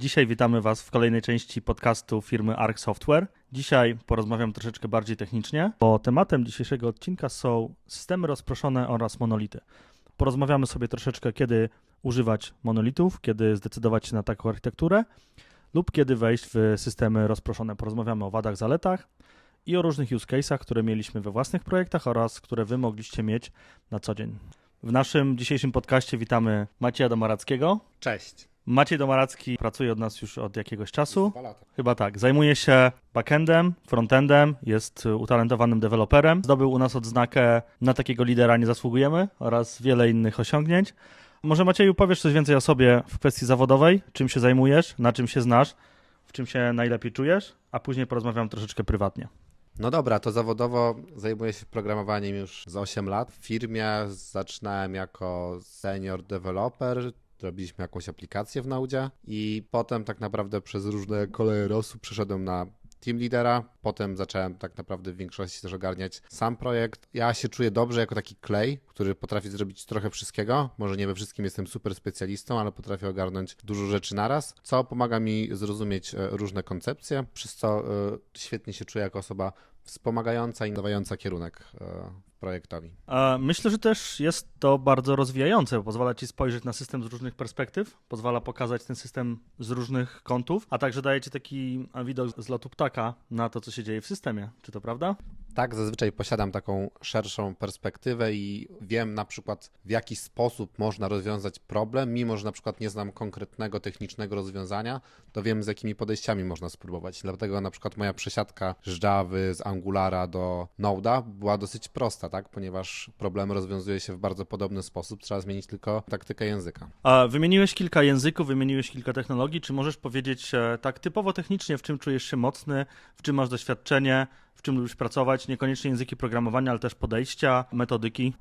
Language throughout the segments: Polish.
Dzisiaj witamy Was w kolejnej części podcastu firmy Arc Software. Dzisiaj porozmawiam troszeczkę bardziej technicznie, bo tematem dzisiejszego odcinka są systemy rozproszone oraz monolity. Porozmawiamy sobie troszeczkę, kiedy używać monolitów, kiedy zdecydować się na taką architekturę lub kiedy wejść w systemy rozproszone. Porozmawiamy o wadach, zaletach i o różnych use case'ach, które mieliśmy we własnych projektach oraz które Wy mogliście mieć na co dzień. W naszym dzisiejszym podcaście witamy Macieja Domarackiego. Cześć. Maciej Domaracki pracuje od nas już od jakiegoś czasu. Chyba tak. Zajmuje się backendem, frontendem, jest utalentowanym deweloperem. Zdobył u nas odznakę na takiego lidera nie zasługujemy oraz wiele innych osiągnięć. Może Macieju powiesz coś więcej o sobie w kwestii zawodowej, czym się zajmujesz, na czym się znasz, w czym się najlepiej czujesz, a później porozmawiam troszeczkę prywatnie. No dobra, to zawodowo zajmuję się programowaniem już za 8 lat. W firmie zaczynałem jako senior developer, robiliśmy jakąś aplikację w Naudzie i potem tak naprawdę przez różne koleje losu przeszedłem na team leadera, potem zacząłem tak naprawdę w większości też ogarniać sam projekt. Ja się czuję dobrze jako taki klej, który potrafi zrobić trochę wszystkiego. Może nie we wszystkim jestem super specjalistą, ale potrafię ogarnąć dużo rzeczy naraz, co pomaga mi zrozumieć e, różne koncepcje, przez co e, świetnie się czuję jako osoba wspomagająca i nadająca kierunek projektowi. A Myślę, że też jest to bardzo rozwijające, bo pozwala ci spojrzeć na system z różnych perspektyw, pozwala pokazać ten system z różnych kątów, a także daje ci taki widok z lotu ptaka na to, co się dzieje w systemie. Czy to prawda? Tak, zazwyczaj posiadam taką szerszą perspektywę i wiem na przykład w jaki sposób można rozwiązać problem, mimo że na przykład nie znam konkretnego technicznego rozwiązania, to wiem z jakimi podejściami można spróbować. Dlatego na przykład moja przesiadka z Java, z Angulara do Node'a była dosyć prosta, tak? ponieważ problemy rozwiązuje się w bardzo podobny sposób, trzeba zmienić tylko taktykę języka. A wymieniłeś kilka języków, wymieniłeś kilka technologii. Czy możesz powiedzieć e, tak typowo technicznie, w czym czujesz się mocny, w czym masz doświadczenie, w czym lubisz pracować? Niekoniecznie języki programowania, ale też podejścia, metodyki.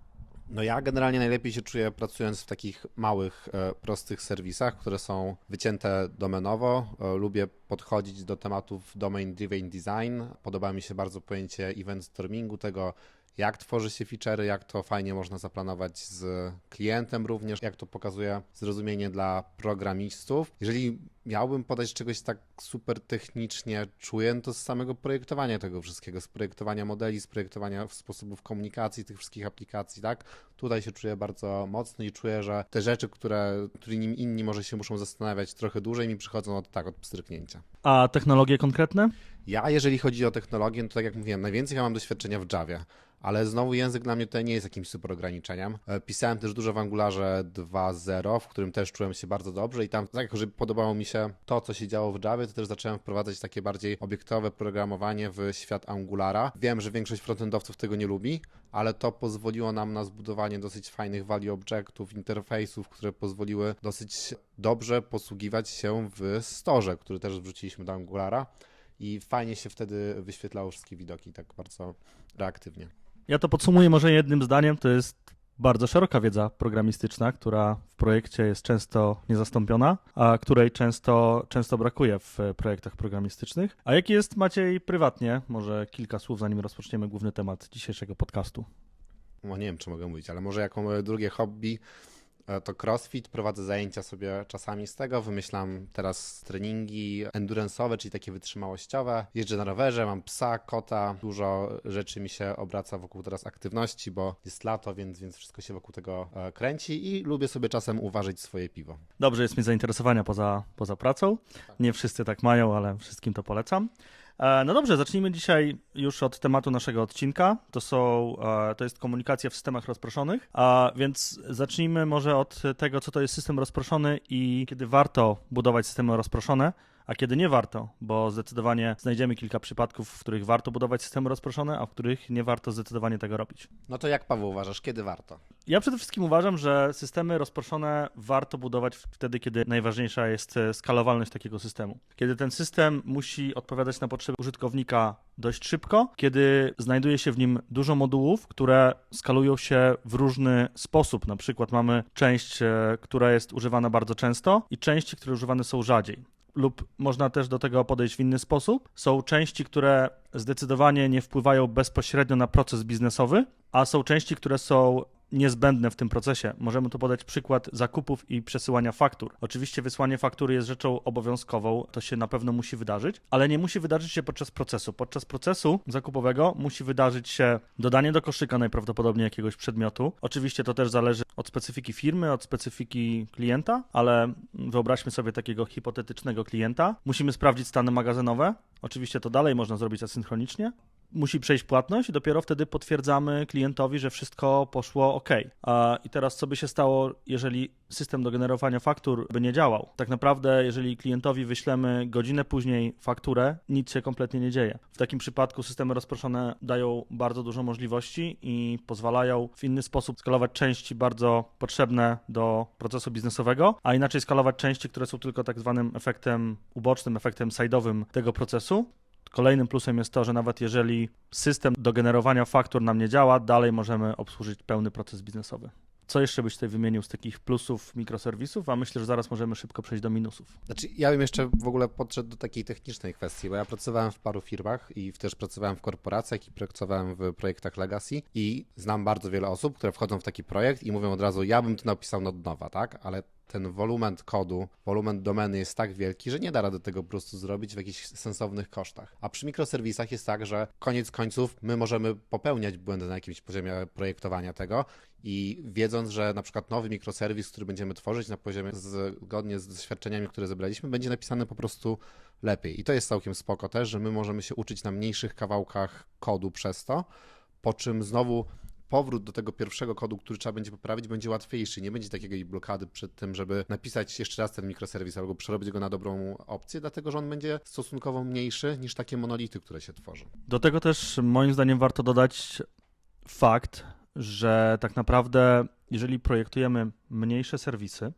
No ja generalnie najlepiej się czuję pracując w takich małych, e, prostych serwisach, które są wycięte domenowo. E, Lubię podchodzić do tematów domain driven design. Podoba mi się bardzo pojęcie event stormingu, tego jak tworzy się feature'y, jak to fajnie można zaplanować z klientem również, jak to pokazuje zrozumienie dla programistów. Jeżeli miałbym podać czegoś tak super technicznie czuję, to z samego projektowania tego wszystkiego, z projektowania modeli, z projektowania sposobów komunikacji tych wszystkich aplikacji, tak? Tutaj się czuję bardzo mocno i czuję, że te rzeczy, które, którymi inni może się muszą zastanawiać trochę dłużej, mi przychodzą od tak, od pstryknięcia. A technologie konkretne? Ja, jeżeli chodzi o technologię, no to tak jak mówiłem, najwięcej ja mam doświadczenia w Javie, ale znowu język dla mnie tutaj nie jest jakimś super ograniczeniem. E, Pisałem też dużo w Angularze 2.0, w którym też czułem się bardzo dobrze i tam, tak jak że podobało mi się to, co się działo w Javie, to też zacząłem wprowadzać takie bardziej obiektowe programowanie w świat Angulara. Wiem, że większość frontendowców tego nie lubi, ale to pozwoliło nam na zbudowanie dosyć fajnych value objectów, interfejsów, które pozwoliły dosyć dobrze posługiwać się w storze, który też wrzuciliśmy do Angulara i fajnie się wtedy wyświetlało wszystkie widoki tak bardzo reaktywnie. Ja to podsumuję może jednym zdaniem. To jest bardzo szeroka wiedza programistyczna, która w projekcie jest często niezastąpiona, a której często, często brakuje w projektach programistycznych. A jaki jest Maciej prywatnie? Może kilka słów, zanim rozpoczniemy główny temat dzisiejszego podcastu. No nie wiem, czy mogę mówić, ale może jako moje drugie hobby to crossfit, prowadzę zajęcia sobie czasami z tego, wymyślam teraz treningi endurance'owe, czyli takie wytrzymałościowe. Jeżdżę na rowerze, mam psa, kota, dużo rzeczy mi się obraca wokół teraz aktywności, bo jest lato, więc, więc wszystko się wokół tego e, kręci i lubię sobie czasem uważać swoje piwo. Dobrze jest mieć zainteresowania poza, poza pracą. Nie wszyscy tak mają, ale wszystkim to polecam. E, No dobrze, zacznijmy dzisiaj już od tematu naszego odcinka. To, są, e, to jest komunikacja w systemach rozproszonych, a więc zacznijmy może od tego, co to jest system rozproszony i kiedy warto budować systemy rozproszone, a kiedy nie warto, bo zdecydowanie znajdziemy kilka przypadków, w których warto budować systemy rozproszone, a w których nie warto zdecydowanie tego robić. No to jak Paweł uważasz, kiedy warto? Ja przede wszystkim uważam, że systemy rozproszone warto budować wtedy, kiedy najważniejsza jest e, skalowalność takiego systemu. Kiedy ten system musi odpowiadać na potrzeby użytkownika dość szybko, kiedy znajduje się w nim dużo modułów, które skalują się w różny sposób. Na przykład mamy część, e, która jest używana bardzo często i części, które używane są rzadziej lub można też do tego podejść w inny sposób. Są części, które zdecydowanie nie wpływają bezpośrednio na proces biznesowy, a są części, które są niezbędne w tym procesie. Możemy tu podać przykład zakupów i przesyłania faktur. Oczywiście wysłanie faktury jest rzeczą obowiązkową, to się na pewno musi wydarzyć, ale nie musi wydarzyć się podczas procesu. Podczas procesu zakupowego musi wydarzyć się dodanie do koszyka najprawdopodobniej jakiegoś przedmiotu. Oczywiście to też zależy od specyfiki firmy, od specyfiki klienta, ale wyobraźmy sobie takiego hipotetycznego klienta. Musimy sprawdzić stany magazynowe. Oczywiście to dalej można zrobić asynchronicznie, musi przejść płatność i dopiero wtedy potwierdzamy klientowi, że wszystko poszło ok. I teraz co by się stało, jeżeli system do generowania faktur by nie działał? Tak naprawdę, jeżeli klientowi wyślemy godzinę później fakturę, nic się kompletnie nie dzieje. W takim przypadku systemy rozproszone dają bardzo dużo możliwości i pozwalają w inny sposób skalować części bardzo potrzebne do procesu biznesowego, a inaczej skalować części, które są tylko tak zwanym efektem ubocznym, efektem side'owym tego procesu. Kolejnym plusem jest to, że nawet jeżeli system do generowania faktur nam nie działa, dalej możemy obsłużyć pełny proces biznesowy. Co jeszcze byś tutaj wymienił z takich plusów mikroserwisów? A myślę, że zaraz możemy szybko przejść do minusów. Znaczy, ja bym jeszcze w ogóle podszedł do takiej technicznej kwestii, bo ja pracowałem w paru firmach i też pracowałem w korporacjach i pracowałem w projektach Legacy i znam bardzo wiele osób, które wchodzą w taki projekt i mówią od razu, ja bym to napisał od nowa, tak? Ale ten wolumen kodu, wolumen domeny jest tak wielki, że nie da rady tego po prostu zrobić w jakichś sensownych kosztach. A przy mikroserwisach jest tak, że koniec końców my możemy popełniać błędy na jakimś poziomie projektowania tego i wiedząc, że na przykład nowy mikroserwis, który będziemy tworzyć na poziomie zgodnie z doświadczeniami, które zebraliśmy, będzie napisany po prostu lepiej. I to jest całkiem spoko też, że my możemy się uczyć na mniejszych kawałkach kodu przez to, po czym znowu powrót do tego pierwszego kodu, który trzeba będzie poprawić, będzie łatwiejszy. Nie będzie takiej blokady przed tym, żeby napisać jeszcze raz ten mikroserwis albo przerobić go na dobrą opcję, dlatego że on będzie stosunkowo mniejszy niż takie monolity, które się tworzą. Do tego też moim zdaniem warto dodać fakt, że tak naprawdę, jeżeli projektujemy mniejsze serwisy,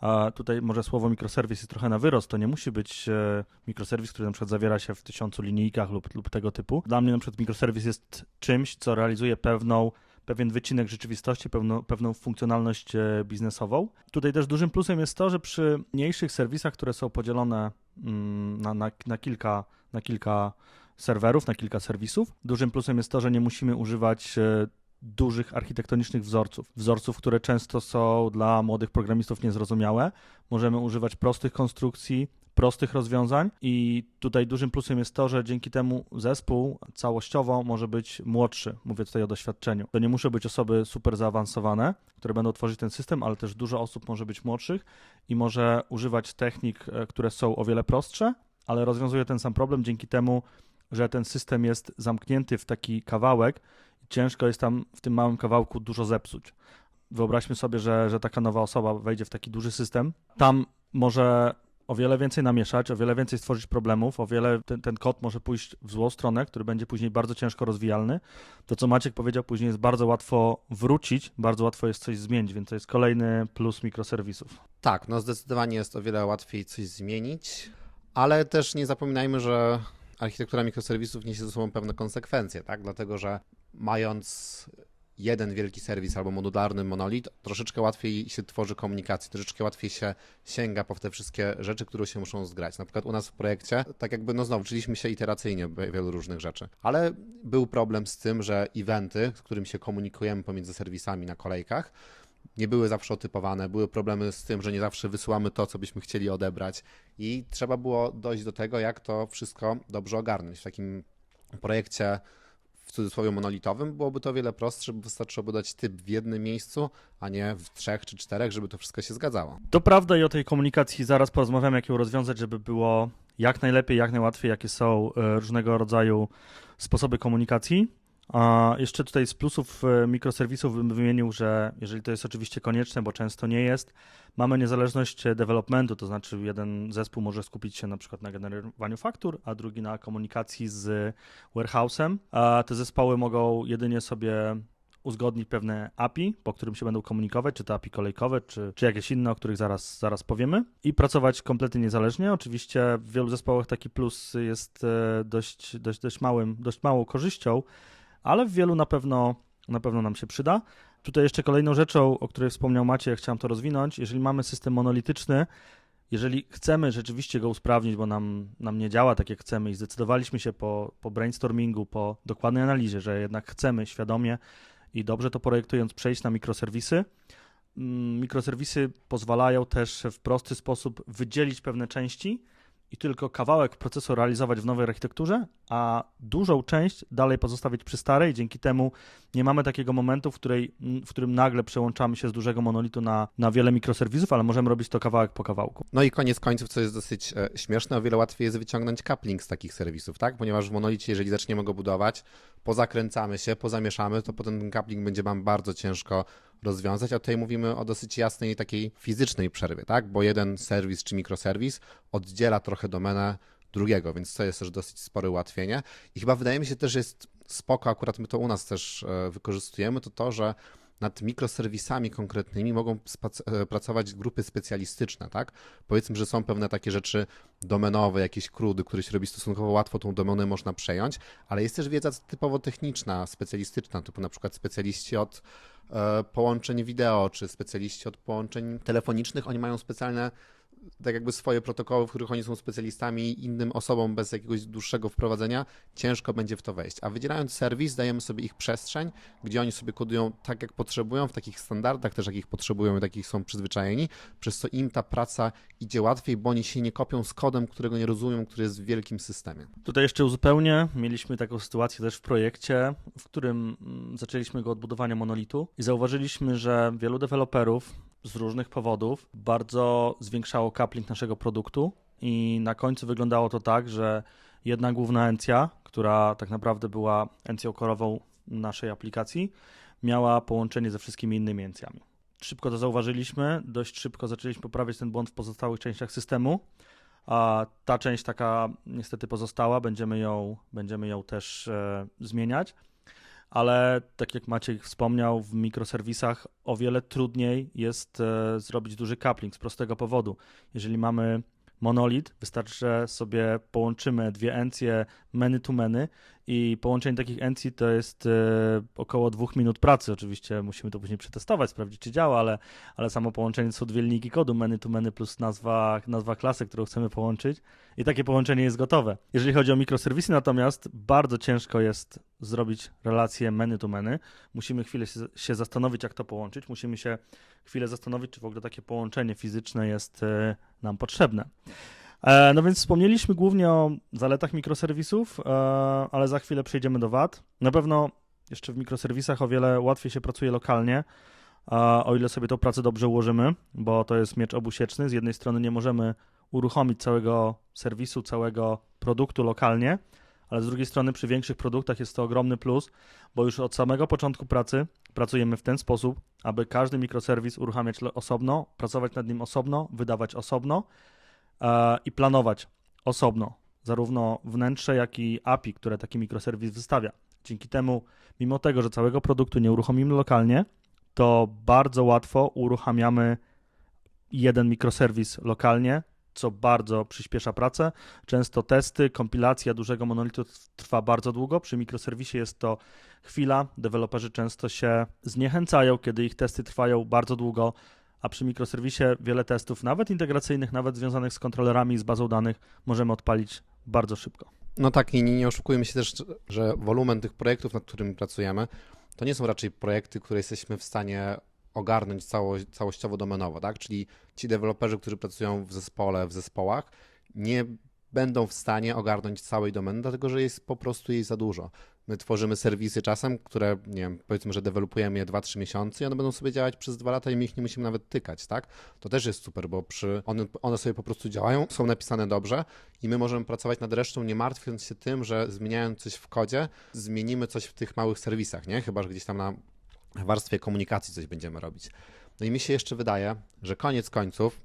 a tutaj może słowo mikroserwis jest trochę na wyrost, to nie musi być e, mikroserwis, który na przykład zawiera się w tysiącu linijkach lub, lub tego typu. Dla mnie na przykład mikroserwis jest czymś, co realizuje pewną pewien wycinek rzeczywistości, pewną, pewną funkcjonalność e, biznesową. Tutaj też dużym plusem jest to, że przy mniejszych serwisach, które są podzielone mm, na, na, na, kilka, na kilka serwerów, na kilka serwisów, dużym plusem jest to, że nie musimy używać e, dużych architektonicznych wzorców. Wzorców, które często są dla młodych programistów niezrozumiałe. Możemy używać prostych konstrukcji, prostych rozwiązań i tutaj dużym plusem jest to, że dzięki temu zespół całościowo może być młodszy. Mówię tutaj o doświadczeniu. To nie muszą być osoby super zaawansowane, które będą tworzyć ten system, ale też dużo osób może być młodszych i może używać technik, e, które są o wiele prostsze, ale rozwiązuje ten sam problem dzięki temu, że ten system jest zamknięty w taki kawałek i ciężko jest tam w tym małym kawałku dużo zepsuć. Wyobraźmy sobie, że, że taka nowa osoba wejdzie w taki duży system. Tam może o wiele więcej namieszać, o wiele więcej stworzyć problemów, o wiele ten, ten kod może pójść w złą stronę, który będzie później bardzo ciężko rozwijalny. To, co Maciek powiedział później, jest bardzo łatwo wrócić, bardzo łatwo jest coś zmienić, więc to jest kolejny plus mikroserwisów. Tak, no zdecydowanie jest o wiele łatwiej coś zmienić, ale też nie zapominajmy, że architektura mikroserwisów niesie ze sobą pewne konsekwencje, tak? Dlatego, że mając jeden wielki serwis albo modularny monolit, troszeczkę łatwiej się tworzy komunikację, troszeczkę łatwiej się sięga po te wszystkie rzeczy, które się muszą zgrać. Na przykład u nas w projekcie, tak jakby, no znowu, uczyliśmy się iteracyjnie wielu różnych rzeczy, ale był problem z tym, że eventy, z którymi się komunikujemy pomiędzy serwisami na kolejkach, nie były zawsze otypowane, były problemy z tym, że nie zawsze wysyłamy to, co byśmy chcieli odebrać i trzeba było dojść do tego, jak to wszystko dobrze ogarnąć. W takim projekcie cudzysłowie monolitowym, byłoby to wiele prostsze, bo wystarczyłoby dać typ w jednym miejscu, a nie w trzech czy czterech, żeby to wszystko się zgadzało. To prawda i o tej komunikacji zaraz porozmawiamy, jak ją rozwiązać, żeby było jak najlepiej, jak najłatwiej, jakie są e, różnego rodzaju sposoby komunikacji. A jeszcze tutaj z plusów e, mikroserwisów bym wymienił, że jeżeli to jest oczywiście konieczne, bo często nie jest, mamy niezależność developmentu, to znaczy jeden zespół może skupić się na przykład na generowaniu faktur, a drugi na komunikacji z warehouse'em, a te zespoły mogą jedynie sobie uzgodnić pewne API, po którym się będą komunikować, czy to API kolejkowe, czy, czy jakieś inne, o których zaraz, zaraz powiemy, i pracować kompletnie niezależnie. Oczywiście w wielu zespołach taki plus jest e, dość, dość, dość, małym, dość małą korzyścią, ale w wielu na pewno, na pewno nam się przyda. Tutaj jeszcze kolejną rzeczą, o której wspomniał Maciej, chciałem to rozwinąć, jeżeli mamy system monolityczny, jeżeli chcemy rzeczywiście go usprawnić, bo nam, nam nie działa tak jak chcemy i zdecydowaliśmy się po, po brainstormingu, po dokładnej analizie, że jednak chcemy świadomie i dobrze to projektując przejść na mikroserwisy. Mm, Mikroserwisy pozwalają też w prosty sposób wydzielić pewne części i tylko kawałek procesu realizować w nowej architekturze, a dużą część dalej pozostawić przy starej. Dzięki temu nie mamy takiego momentu, w, której, w którym nagle przełączamy się z dużego monolitu na, na wiele mikroserwisów, ale możemy robić to kawałek po kawałku. No i koniec końców, co jest dosyć e, śmieszne, o wiele łatwiej jest wyciągnąć coupling z takich serwisów, tak? Ponieważ w monolicie, jeżeli zaczniemy go budować, pozakręcamy się, pozamieszamy, to potem ten coupling będzie nam bardzo ciężko rozwiązać, a tutaj mówimy o dosyć jasnej takiej fizycznej przerwie, tak? Bo jeden serwis czy mikroserwis oddziela trochę domenę drugiego, więc to jest też dosyć spore ułatwienie. I chyba wydaje mi się też, jest spoko, akurat my to u nas też e, wykorzystujemy, to to, że nad mikroserwisami konkretnymi mogą e, pracować grupy specjalistyczne, tak? Powiedzmy, że są pewne takie rzeczy domenowe, jakieś krudy, które się robi stosunkowo łatwo, tą domenę można przejąć, ale jest też wiedza typowo techniczna, specjalistyczna, typu na przykład specjaliści od e, połączeń wideo, czy specjaliści od połączeń telefonicznych, oni mają specjalne tak jakby swoje protokoły, w których oni są specjalistami innym osobom bez jakiegoś dłuższego wprowadzenia ciężko będzie w to wejść. A wydzielając serwis, dajemy sobie ich przestrzeń, gdzie oni sobie kodują tak, jak potrzebują, w takich standardach też, jakich potrzebują i takich są przyzwyczajeni, przez co im ta praca idzie łatwiej, bo oni się nie kopią z kodem, którego nie rozumieją, który jest w wielkim systemie. Tutaj jeszcze uzupełnię, mieliśmy taką sytuację też w projekcie, w którym mm, zaczęliśmy go od budowania monolitu i zauważyliśmy, że wielu deweloperów z różnych powodów bardzo zwiększało coupling naszego produktu i na końcu wyglądało to tak, że jedna główna encja, która tak naprawdę była encją korową naszej aplikacji, miała połączenie ze wszystkimi innymi encjami. Szybko to zauważyliśmy, dość szybko zaczęliśmy poprawiać ten błąd w pozostałych częściach systemu, a ta część taka niestety pozostała, będziemy ją, będziemy ją też e, zmieniać. Ale tak jak Maciej wspomniał, w mikroserwisach o wiele trudniej jest e, zrobić duży coupling z prostego powodu. Jeżeli mamy monolit, wystarczy, że sobie połączymy dwie encje many to many i połączenie takich encji to jest e, około dwóch minut pracy. Oczywiście musimy to później przetestować, sprawdzić czy działa, ale, ale samo połączenie to są dwie linijki kodu many to many plus nazwa, nazwa klasy, którą chcemy połączyć i takie połączenie jest gotowe. Jeżeli chodzi o mikroserwisy natomiast, bardzo ciężko jest zrobić relację many to many. Musimy chwilę się, się zastanowić, jak to połączyć. Musimy się chwilę zastanowić, czy w ogóle takie połączenie fizyczne jest e, nam potrzebne. E, No więc wspomnieliśmy głównie o zaletach mikroserwisów, e, ale za chwilę przejdziemy do wad. Na pewno jeszcze w mikroserwisach o wiele łatwiej się pracuje lokalnie, o ile sobie tą pracę dobrze ułożymy, bo to jest miecz obusieczny. Z jednej strony nie możemy uruchomić całego serwisu, całego produktu lokalnie, ale z drugiej strony przy większych produktach jest to ogromny plus, bo już od samego początku pracy pracujemy w ten sposób, aby każdy mikroserwis uruchamiać osobno, pracować nad nim osobno, wydawać osobno i planować osobno, zarówno wnętrze, jak i API, które taki mikroserwis wystawia. Dzięki temu, mimo tego, że całego produktu nie uruchomimy lokalnie, to bardzo łatwo uruchamiamy jeden mikroserwis lokalnie, co bardzo przyspiesza pracę. Często testy, kompilacja dużego monolitu trwa bardzo długo. Przy mikroserwisie jest to chwila. Deweloperzy często się zniechęcają, kiedy ich testy trwają bardzo długo, a przy mikroserwisie wiele testów, nawet integracyjnych, nawet związanych z kontrolerami i z bazą danych, możemy odpalić bardzo szybko. No tak, i nie, oszukujmy się też, że wolumen tych projektów, nad którymi pracujemy, to nie są raczej projekty, które jesteśmy w stanie ogarnąć cało, całościowo domenowo, tak? Czyli ci deweloperzy, którzy pracują w zespole, w zespołach, nie będą w stanie ogarnąć całej domeny, dlatego że jest po prostu jej za dużo. My tworzymy serwisy czasem, które, nie wiem, powiedzmy, że dewelopujemy je 2-3 miesiące i one będą sobie działać przez 2 lata i my ich nie musimy nawet tykać, tak? To też jest super, bo przy, one, one sobie po prostu działają, są napisane dobrze i my możemy pracować nad resztą, nie martwiąc się tym, że zmieniając coś w kodzie, zmienimy coś w tych małych serwisach, nie? Chyba, że gdzieś tam na warstwie komunikacji coś będziemy robić. No i mi się jeszcze wydaje, że koniec końców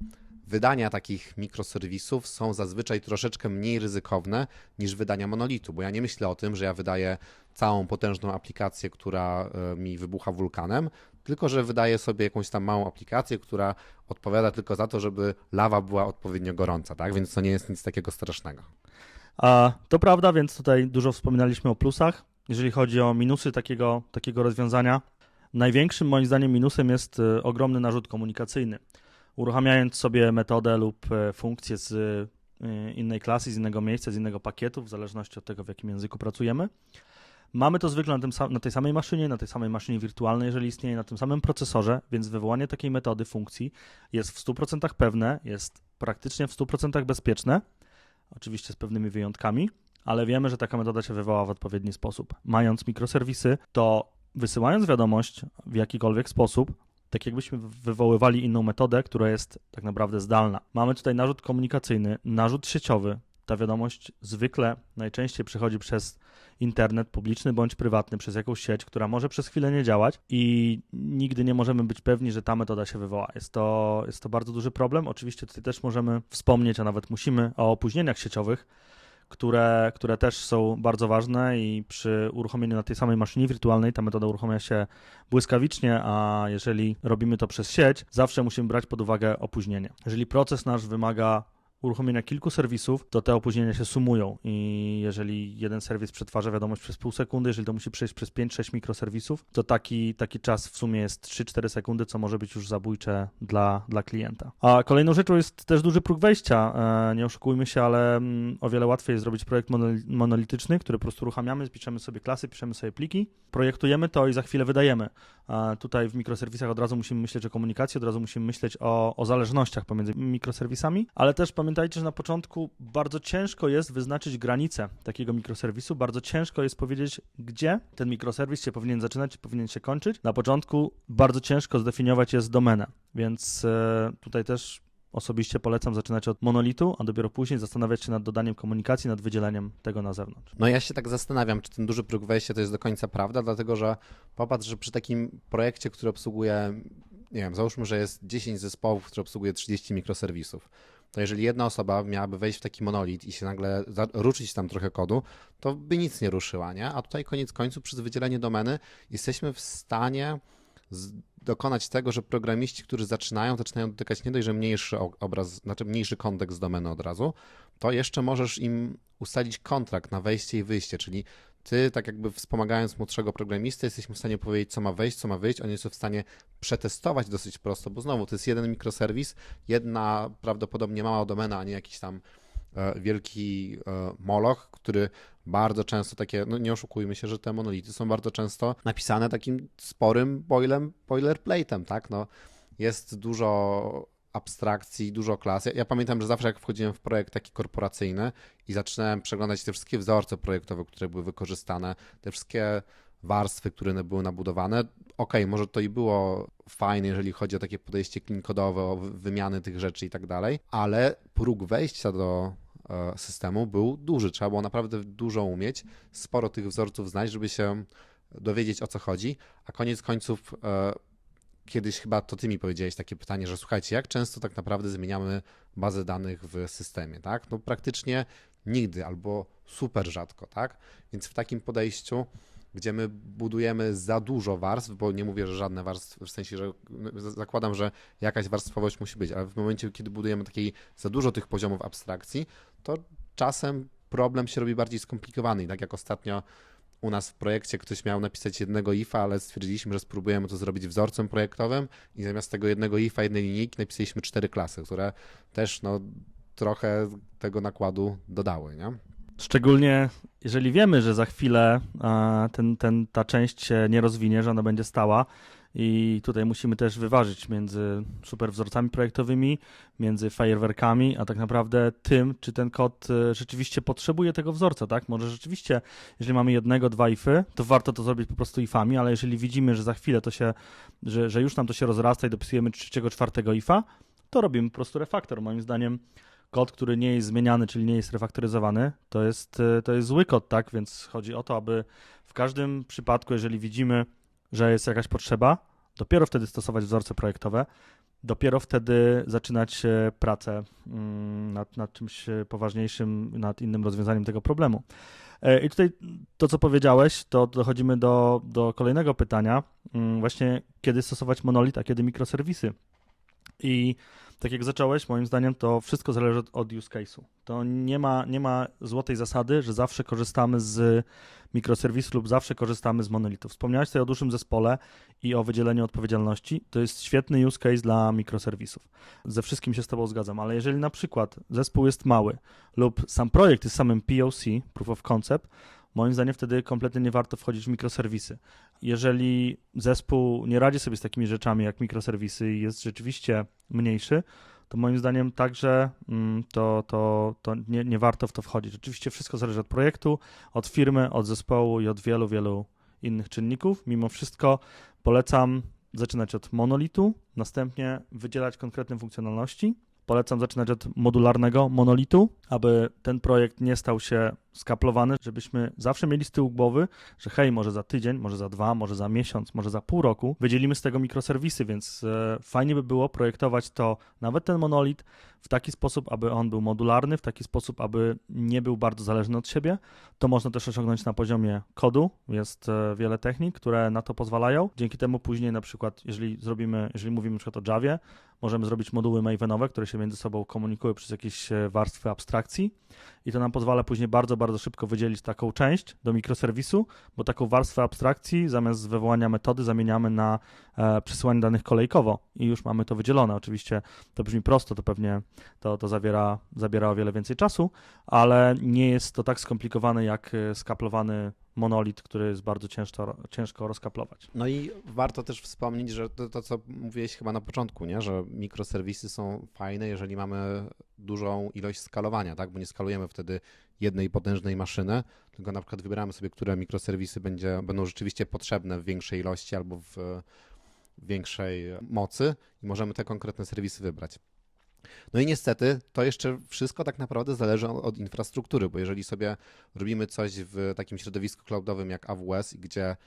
wydania takich mikroserwisów są zazwyczaj troszeczkę mniej ryzykowne niż wydania monolitu, bo ja nie myślę o tym, że ja wydaję całą potężną aplikację, która e, mi wybucha wulkanem, tylko że wydaję sobie jakąś tam małą aplikację, która odpowiada tylko za to, żeby lawa była odpowiednio gorąca, tak? Więc to nie jest nic takiego strasznego. A to prawda, więc tutaj dużo wspominaliśmy o plusach. Jeżeli chodzi o minusy takiego, takiego rozwiązania, największym moim zdaniem minusem jest y, ogromny narzut komunikacyjny. Uruchamiając sobie metodę lub e, funkcję z y, innej klasy, z innego miejsca, z innego pakietu, w zależności od tego, w jakim języku pracujemy, Mamy to zwykle na, tym, na tej samej maszynie, na tej samej maszynie wirtualnej, jeżeli istnieje, na tym samym procesorze, więc wywołanie takiej metody funkcji jest w 100% pewne, jest praktycznie w 100% bezpieczne, oczywiście z pewnymi wyjątkami, ale wiemy, że taka metoda się wywoła w odpowiedni sposób. Mając mikroserwisy, to wysyłając wiadomość w jakikolwiek sposób, tak jakbyśmy wywoływali inną metodę, która jest tak naprawdę zdalna. Mamy tutaj narzut komunikacyjny, narzut sieciowy. Ta wiadomość zwykle najczęściej przychodzi przez internet publiczny bądź prywatny, przez jakąś sieć, która może przez chwilę nie działać i nigdy nie możemy być pewni, że ta metoda się wywoła. Jest to, jest to bardzo duży problem. Oczywiście tutaj też możemy wspomnieć, a nawet musimy o opóźnieniach sieciowych, które, które też są bardzo ważne i przy uruchomieniu na tej samej maszynie wirtualnej ta metoda uruchamia się błyskawicznie, a jeżeli robimy to przez sieć, zawsze musimy brać pod uwagę opóźnienie. Jeżeli proces nasz wymaga uruchomienia kilku serwisów, to te opóźnienia się sumują i jeżeli jeden serwis przetwarza wiadomość przez pół sekundy, jeżeli to musi przejść przez 5-6 mikroserwisów, to taki, taki czas w sumie jest 3-4 sekundy, co może być już zabójcze dla, dla klienta. A kolejną rzeczą jest też duży próg wejścia. E, Nie oszukujmy się, ale mm, o wiele łatwiej jest zrobić projekt monoli- monolityczny, który po prostu uruchamiamy, piszemy sobie klasy, piszemy sobie pliki, projektujemy to i za chwilę wydajemy. A Tutaj w mikroserwisach od razu musimy myśleć o komunikacji, od razu musimy myśleć o, o zależnościach pomiędzy mikroserwisami, ale też pamiętajcie, że na początku bardzo ciężko jest wyznaczyć granice takiego mikroserwisu, bardzo ciężko jest powiedzieć, gdzie ten mikroserwis się powinien zaczynać, powinien się kończyć. Na początku bardzo ciężko zdefiniować jest domenę, więc e, tutaj też osobiście polecam zaczynać od monolitu, a dopiero później zastanawiać się nad dodaniem komunikacji, nad wydzieleniem tego na zewnątrz. No ja się tak zastanawiam, czy ten duży próg wejścia to jest do końca prawda, dlatego że popatrz, że przy takim projekcie, który obsługuje, nie wiem, załóżmy, że jest 10 zespołów, które obsługuje 30 mikroserwisów, to jeżeli jedna osoba miałaby wejść w taki monolit i się nagle ruszyć tam trochę kodu, to by nic nie ruszyła, nie? A tutaj koniec końców przez wydzielenie domeny jesteśmy w stanie dokonać tego, że programiści, którzy zaczynają, zaczynają dotykać nie dość, że mniejszy obraz, znaczy mniejszy kontekst domeny od razu, to jeszcze możesz im ustalić kontrakt na wejście i wyjście, czyli ty, tak jakby wspomagając młodszego programistę, jesteśmy w stanie powiedzieć, co ma wejść, co ma wyjść. Oni są w stanie przetestować dosyć prosto, bo znowu to jest jeden mikroserwis, jedna prawdopodobnie mała domena, a nie jakiś tam e, wielki e, moloch, który bardzo często takie, no nie oszukujmy się, że te monolity są bardzo często napisane takim sporym boilerplate'em, tak? No, jest dużo abstrakcji, dużo klas. Ja, ja pamiętam, że zawsze jak wchodziłem w projekt taki korporacyjny i zaczynałem przeglądać te wszystkie wzorce projektowe, które były wykorzystane, te wszystkie warstwy, które były nabudowane. Okej, może to i było fajne, jeżeli chodzi o takie podejście clean-kodowe, o wy- wymiany tych rzeczy i tak dalej, ale próg wejścia do e, systemu był duży. Trzeba było naprawdę dużo umieć, sporo tych wzorców znać, żeby się dowiedzieć o co chodzi, a koniec końców e, kiedyś chyba to ty mi powiedziałeś takie pytanie, że słuchajcie, jak często tak naprawdę zmieniamy bazę danych w systemie, tak? No praktycznie nigdy albo super rzadko, tak? Więc w takim podejściu, gdzie my budujemy za dużo warstw, bo nie mówię, że żadne warstwy, w sensie, że zakładam, że jakaś warstwowość musi być, ale w momencie, kiedy budujemy takiej za dużo tych poziomów abstrakcji, to czasem problem się robi bardziej skomplikowany i tak jak ostatnio u nas w projekcie ktoś miał napisać jednego ifa, ale stwierdziliśmy, że spróbujemy to zrobić wzorcem projektowym i zamiast tego jednego ifa, jednej linijki napisaliśmy cztery klasy, które też no, trochę tego nakładu dodały, nie? Szczególnie jeżeli wiemy, że za chwilę ten, ten, ta część się nie rozwinie, że ona będzie stała. I tutaj musimy też wyważyć między super wzorcami projektowymi, między fajerwerkami, a tak naprawdę tym, czy ten kod e, rzeczywiście potrzebuje tego wzorca, tak? Może rzeczywiście, jeżeli mamy jednego, dwa ify, to warto to zrobić po prostu ifami, ale jeżeli widzimy, że za chwilę to się, że, że już nam to się rozrasta i dopisujemy trzeciego, czwartego ifa, to robimy po prostu refaktor. Moim zdaniem kod, który nie jest zmieniany, czyli nie jest refaktoryzowany, to jest, e, to jest zły kod, tak? Więc chodzi o to, aby w każdym przypadku, jeżeli widzimy, że jest jakaś potrzeba, dopiero wtedy stosować wzorce projektowe, dopiero wtedy zaczynać e, pracę mm, nad, nad czymś e, poważniejszym, nad innym rozwiązaniem tego problemu. E, I tutaj to, co powiedziałeś, to dochodzimy do, do kolejnego pytania, mm, właśnie kiedy stosować monolit, a kiedy mikroserwisy. I tak jak zacząłeś, moim zdaniem to wszystko zależy od, use case'u. To nie ma, nie ma złotej zasady, że zawsze korzystamy z mikroserwisu lub zawsze korzystamy z monolitu. Wspomniałeś tutaj o dużym zespole i o wydzieleniu odpowiedzialności. To jest świetny use case dla mikroserwisów. Ze wszystkim się z Tobą zgadzam, ale jeżeli na przykład zespół jest mały lub sam projekt jest samym POC, Proof of Concept, moim zdaniem wtedy kompletnie nie warto wchodzić w mikroserwisy. Jeżeli zespół nie radzi sobie z takimi rzeczami jak mikroserwisy i jest rzeczywiście mniejszy, to moim zdaniem także mm, to, to, to nie, nie warto w to wchodzić. Oczywiście wszystko zależy od projektu, od firmy, od zespołu i od wielu, wielu innych czynników. Mimo wszystko polecam zaczynać od monolitu, następnie wydzielać konkretne funkcjonalności. Polecam zaczynać od modularnego monolitu, aby ten projekt nie stał się skaplowany, żebyśmy zawsze mieli z tyłu głowy, że hej, może za tydzień, może za dwa, może za miesiąc, może za pół roku wydzielimy z tego mikroserwisy, więc e, fajnie by było projektować to, nawet ten monolit, w taki sposób, aby on był modularny, w taki sposób, aby nie był bardzo zależny od siebie. To można też osiągnąć na poziomie kodu. Jest e, wiele technik, które na to pozwalają. Dzięki temu później na przykład, jeżeli zrobimy, jeżeli mówimy na przykład o Javie, możemy zrobić moduły Mavenowe, które się między sobą komunikują przez jakieś e, warstwy abstrakcji i to nam pozwala później bardzo, bardzo szybko wydzielić taką część do mikroserwisu, bo taką warstwę abstrakcji zamiast wywołania metody zamieniamy na e, przesyłanie danych kolejkowo i już mamy to wydzielone. Oczywiście to brzmi prosto, to pewnie to, to zawiera, zabiera o wiele więcej czasu, ale nie jest to tak skomplikowane jak e, skaplowany monolit, który jest bardzo ciężko, ciężko rozkaplować. No i warto też wspomnieć, że to, to, co mówiłeś chyba na początku, nie? że mikroserwisy są fajne, jeżeli mamy dużą ilość skalowania, tak? bo nie skalujemy wtedy jednej potężnej maszyny, tylko na przykład wybieramy sobie, które mikroserwisy będzie, będą rzeczywiście potrzebne w większej ilości albo w, w większej mocy i możemy te konkretne serwisy wybrać. No i niestety to jeszcze wszystko tak naprawdę zależy od, infrastruktury, bo jeżeli sobie robimy coś w takim środowisku cloudowym jak AWS, gdzie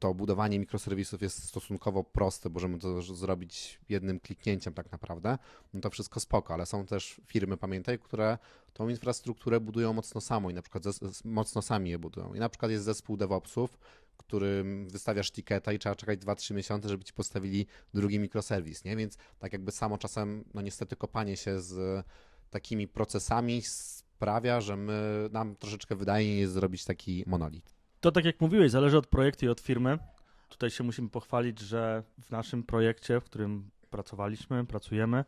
to budowanie mikroserwisów jest stosunkowo proste, możemy to zrobić jednym kliknięciem tak naprawdę, no to wszystko spoko, ale są też firmy, pamiętaj, które tą infrastrukturę budują mocno samo i na przykład mocno sami je budują. I na przykład jest zespół DevOpsów, którym wystawiasz tiketa i trzeba czekać 2-3 miesiące, żeby ci postawili drugi mikroserwis, nie? Więc tak jakby samo czasem, no niestety kopanie się z takimi procesami sprawia, że my, nam troszeczkę wydaje jest zrobić taki monolit. To tak jak mówiłeś, zależy od projektu i od firmy. Tutaj się musimy pochwalić, że w naszym projekcie, w którym pracowaliśmy, pracujemy,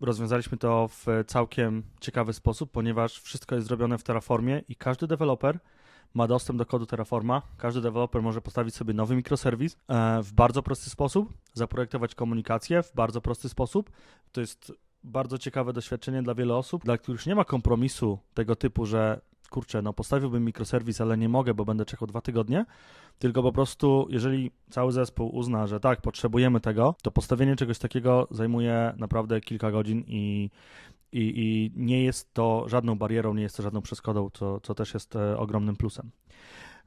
rozwiązaliśmy to w całkiem ciekawy sposób, ponieważ wszystko jest zrobione w Terraformie i każdy deweloper ma dostęp do kodu Terraforma. Każdy deweloper może postawić sobie nowy mikroserwis e, w bardzo prosty sposób, zaprojektować komunikację w bardzo prosty sposób. To jest bardzo ciekawe doświadczenie dla wielu osób, dla których nie ma kompromisu tego typu, że kurczę, no postawiłbym mikroserwis, ale nie mogę, bo będę czekał dwa tygodnie, tylko po prostu, jeżeli cały zespół uzna, że tak, potrzebujemy tego, to postawienie czegoś takiego zajmuje naprawdę kilka godzin i, i, i nie jest to żadną barierą, nie jest to żadną przeszkodą, co, co też jest e, ogromnym plusem.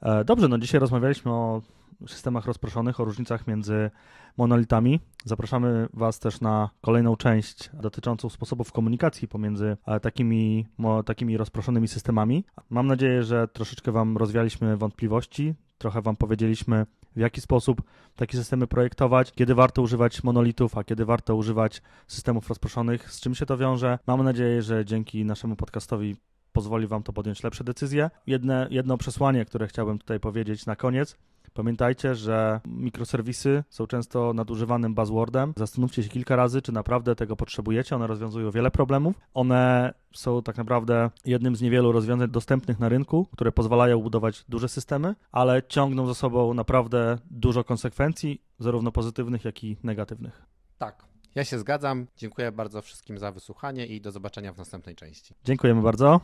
E, dobrze, no dzisiaj rozmawialiśmy o systemach rozproszonych, o różnicach między monolitami. Zapraszamy Was też na kolejną część dotyczącą sposobów komunikacji pomiędzy e, takimi, takimi rozproszonymi systemami. Mam nadzieję, że troszeczkę Wam rozwialiśmy wątpliwości, trochę Wam powiedzieliśmy, w jaki sposób takie systemy projektować, kiedy warto używać monolitów, a kiedy warto używać systemów rozproszonych, z czym się to wiąże. Mam nadzieję, że dzięki naszemu podcastowi pozwoli Wam to podjąć lepsze decyzje. Jedne, jedno przesłanie, które chciałbym tutaj powiedzieć na koniec. Pamiętajcie, że mikroserwisy są często nadużywanym buzzwordem. Zastanówcie się kilka razy, czy naprawdę tego potrzebujecie. One rozwiązują wiele problemów. One są tak naprawdę jednym z niewielu rozwiązań dostępnych na rynku, które pozwalają budować duże systemy, ale ciągną za sobą naprawdę dużo konsekwencji, zarówno pozytywnych, jak i negatywnych. Tak. Ja się zgadzam. Dziękuję bardzo wszystkim za wysłuchanie i do zobaczenia w następnej części. Dziękujemy bardzo.